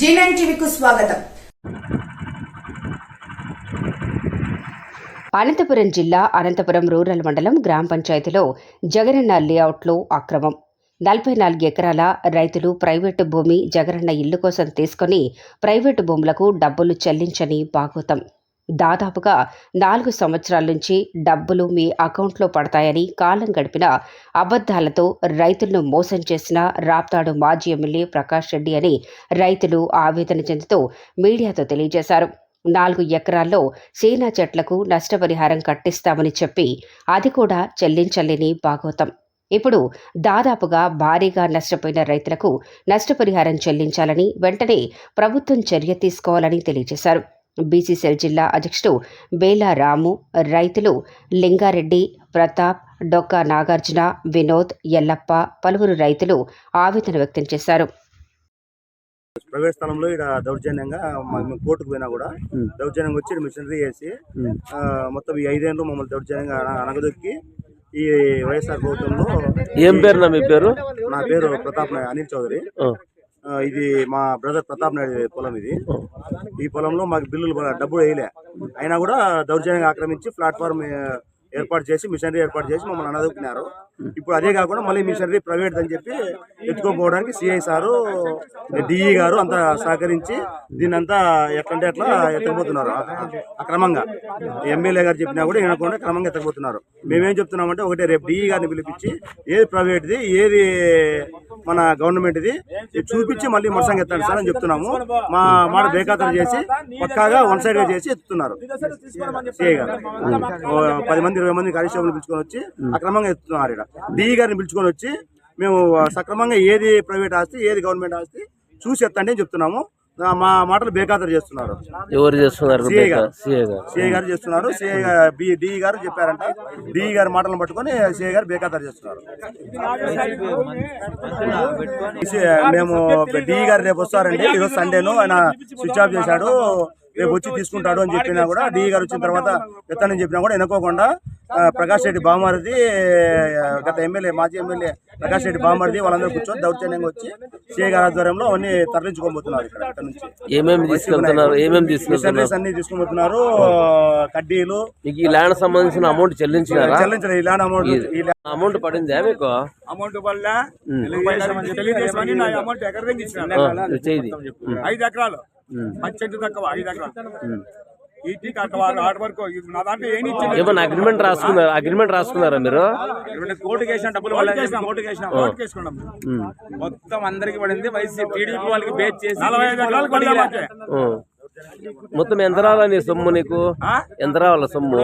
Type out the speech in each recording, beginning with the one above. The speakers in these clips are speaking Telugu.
జీనైన్ టీవీకు స్వాగతం. అనంతపురం జిల్లా అనంతపురం రూరల్ మండలం గ్రామ పంచాయతీలో జగనన్న లేఅవుట్లో అక్రమం. నలభై నాలుగు ఎకరాల రైతులు ప్రైవేటు భూమి జగనన్న ఇల్లు కోసం తీసుకొని ప్రైవేటు భూములకు డబ్బులు చెల్లించని బాగోతం. దాదాపుగా నాలుగు సంవత్సరాల నుంచి డబ్బులు మీ అకౌంట్లో పడతాయని కాలం గడిపిన అబద్ధాలతో రైతులను మోసం చేసిన రాప్తాడు మాజీ ఎమ్మెల్యే ప్రకాష్ రెడ్డి అని రైతులు ఆవేదన చెందుతూ మీడియాతో తెలియజేశారు. నాలుగు ఎకరాల్లో సీనా చెట్లకు నష్టపరిహారం కట్టిస్తామని చెప్పి అది కూడా చెల్లించలేని భాగవతం ఇప్పుడు దాదాపుగా భారీగా నష్టపోయిన రైతులకు నష్టపరిహారం చెల్లించాలని వెంటనే ప్రభుత్వం చర్య తీసుకోవాలని తెలియజేశారు. బీసీసీఎల్ జిల్లా అధ్యక్షుడు బేలా రాము రైతులు లింగారెడ్డి ప్రతాప్ డొక్కా నాగార్జున వినోద్ ఎల్లప్ప పలువురు రైతులు ఆవేదన వ్యక్తం చేశారు. ప్రైవేట్ స్థలంలో ఇక్కడ దౌర్జన్యంగా కోర్టుకు పోయినా కూడా దౌర్జన్యంగా వచ్చి మిషనరీ వేసి ఆ, మొత్తం ఈ ఐదేళ్ళు మమ్మల్ని దౌర్జన్యంగా అన- అనగదొక్కి ఈ వైఎస్ఆర్ ప్రభుత్వంలో ఏం పేరు నా మీ పేరు? నా పేరు ప్రతాప్ అనిల్ చౌదరి. ఇది మా బ్రదర్ ప్రతాప్ నాయుడు పొలం ఇది. ఈ పొలంలో మాకు బిల్లులు డబ్బులు వేయలే. అయినా కూడా దౌర్జన్యంగా ఆక్రమించి ప్లాట్ఫామ్ ఏర్పాటు చేసి మిషనరీ ఏర్పాటు చేసి మమ్మల్ని అనదొక్కినారు. ఇప్పుడు అదే కాకుండా మళ్ళీ మిషనరీ ప్రైవేట్ అని చెప్పి ఎత్తుకోపోవడానికి సిఐ సారు డిఈ గారు అంతా సహకరించి దీన్ని అంతా ఎట్లంటే అట్లా ఎత్తకపోతున్నారు. అక్రమంగా. ఎమ్మెల్యే గారు చెప్పినా కూడా వినకుండా క్రమంగా ఎత్తకపోతున్నారు. మేమేం చెప్తున్నామంటే ఒకటే రేపు డిఈ గారిని పిలిపించి ఏది ప్రైవేట్ది ఏది మన గవర్నమెంట్ది చూపించి మళ్ళీ మరసంగా ఎత్తండి సార్ అని చెప్తున్నాము. మా మాట బేఖాతరు చేసి పక్కాగా వన్ సైడ్గా చేసి ఎత్తుతున్నారు. సిఐ గారు. ఓ పది మంది ఇరవై మంది కానిస్టేబుల్ పిలుచుకొని వచ్చి అక్రమంగా ఎత్తుతున్నారు ఇక్కడ డిఈ గారిని పిలుచుకొని వచ్చి మేము సక్రమంగా ఏది ప్రైవేట్ ఆస్తి ఏది గవర్నమెంట్ ఆస్తి చూసి ఎత్తండి అని చెప్తున్నాము. మా మాటలు బేఖాతరు చేస్తున్నారు. ఎవరు చేస్తున్నారు సిఐ గారు. సిఐ చేస్తున్నారు. సిఐ డిఈ గారు చెప్పారంట. డిఈ గారి మాటలను పట్టుకొని సిఐ గారు బేఖాతరు చేస్తున్నారు. మేము డిఈ గారు రేపు వస్తారండి. ఈరోజు సండేను ఆయన స్విచ్ ఆఫ్ చేశాడు. రేపు వచ్చి తీసుకుంటాడు అని చెప్పినా కూడా డిఈ గారు వచ్చిన తర్వాత ఎత్తానని చెప్పినా కూడా వెనుకోకుండా ప్రకాష్ రెడ్డి బామారిది గత ఎమ్మెల్యే మాజీ ఎమ్మెల్యే ప్రకాష్ రెడ్డి బామారిది వాళ్ళందరూ కూర్చొని దౌర్జన్యంగా వచ్చి సిఐ గారి ఆధ్వర్యంలో అవన్నీ తరలించుకోబోతున్నారు ఇక్కడ నుంచి. ఏమేమి తీసుకెళ్తున్నారు? ఏమేమి తీసుకెళ్తున్నారు? అన్ని తీసుకుపోతున్నారు కడ్డీలు మీకు ఈ ల్యాండ్ సంబంధించిన అమౌంట్ చెల్లించినారా? చెల్లించలేదు ఇలాంటి అమౌంట్ ఈ అమౌంట్ పడిందా మీకు? అమౌంట్ వల్ల అమౌంట్ ఐదు ఎకరాలు. పది చెట్టు తక్కువ ఐదు ఎకరాలు వరకు నా దాంట్లో ఇచ్చింది ఏమన్నా అగ్రిమెంట్ రాసుకున్నారా? అగ్రిమెంట్ రాసుకున్నారా మీరు? కోర్టుకి వేసిన డబ్బులు వాళ్ళు కోర్టుకి వేసిన కోర్టుకి వేసుకున్నాం ఉమ్, మొత్తం అందరికి పడింది వైసీపీ టీడీపీ వాళ్ళకి బేచ్ చేసి నలభై ఐదు ఎకరాలు. మొత్తం ఎంత రావాలా నీ సొమ్ము నీకు? ఎంత రావాలా సొమ్ము?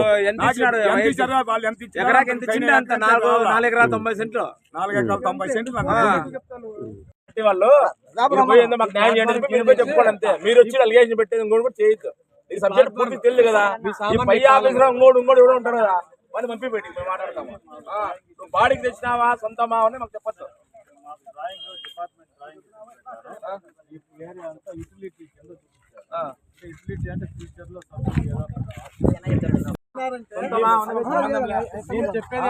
ఎకరాకి ఎంత ఇచ్చిండే అంత? నాలుగు నాలుగు ఎకరాల తొంభై సెంట్లు. నాలుగు ఎకరాలు తొంభై సెంట్లు వాళ్ళు మాకు న్యాయం చేయండి మీరు పోయి చెప్పుకోండి అంతే. మీరు వచ్చి అలిగేషన్ పెట్టేది ఇంకోటి కూడా చేయొచ్చు ఈ సబ్జెక్ట్ పూర్తి తెలియదు కదా. ఈ పై ఆఫీసర్ ఇంకోటి ఇంకోటి ఎవడో ఉంటాడు కదా. వాళ్ళు పంపి పెట్టి మేము మాట్లాడతాము ఆ, నువ్వు బాడీకి తెచ్చినావా సొంతమా అని మాకు చెప్పొచ్చు చెప్పేది